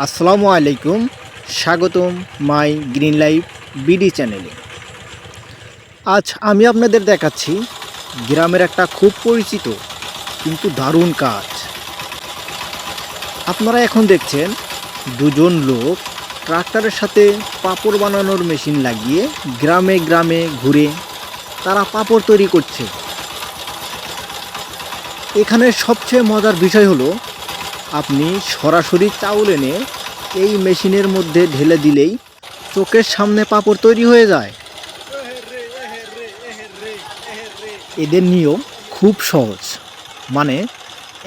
আসসালামু আলাইকুম, স্বাগতম মাই গ্রিন লাইফ বিডি চ্যানেলে। আজ আমি আপনাদের দেখাচ্ছি গ্রামের একটা খুব পরিচিত কিন্তু দারুণ কাজ। আপনারা এখন দেখছেন দুজন লোক ট্রাক্টরের সাথে পাপড় বানানোর মেশিন লাগিয়ে গ্রামে গ্রামে ঘুরে তারা পাপড় তৈরি করছে। এখানে সবচেয়ে মজার বিষয় হলো আপনি সরাসরি চাউল এনে এই মেশিনের মধ্যে ঢেলে দিলেই চোখের সামনে পাপড় তৈরি হয়ে যায়। এদের নিয়ম খুব সহজ। মানে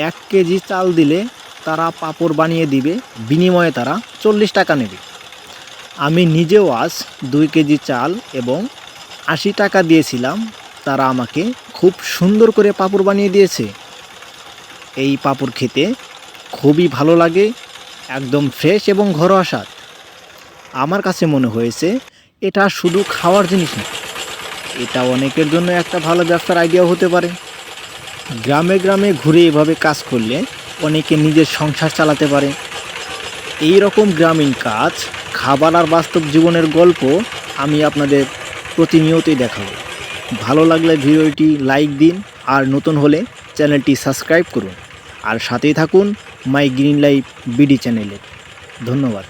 এক কেজি চাল দিলে তারা পাপড় বানিয়ে দিবে, বিনিময়ে তারা চল্লিশ টাকা নেবে। আমি নিজেও আজ দুই কেজি চাল এবং আশি টাকা দিয়েছিলাম, তারা আমাকে খুব সুন্দর করে পাপড় বানিয়ে দিয়েছে। এই পাপড় খেতে খুবই ভালো লাগে, একদম ফ্রেশ এবং ঘরোয়া স্বাদ। আমার কাছে মনে হয়েছে, এটা শুধু খাওয়ার জিনিস না, এটা অনেকের জন্য একটা ভালো ব্যবসার আইডিয়া হতে পারে। গ্রামে গ্রামে ঘুরে এভাবে কাজ করলে অনেকে নিজের সংসার চালাতে পারে। এই রকম গ্রামীণ কাজ, খাবার আর বাস্তব জীবনের গল্প আমি আপনাদের প্রতিনিয়তই দেখাবো। ভালো লাগলে ভিডিওটি লাইক দিন আর নতুন হলে চ্যানেলটি সাবস্ক্রাইব করুন। আর সাথেই থাকুন মাই গ্রিন লাইফ বিডি চ্যানেলে। ধন্যবাদ।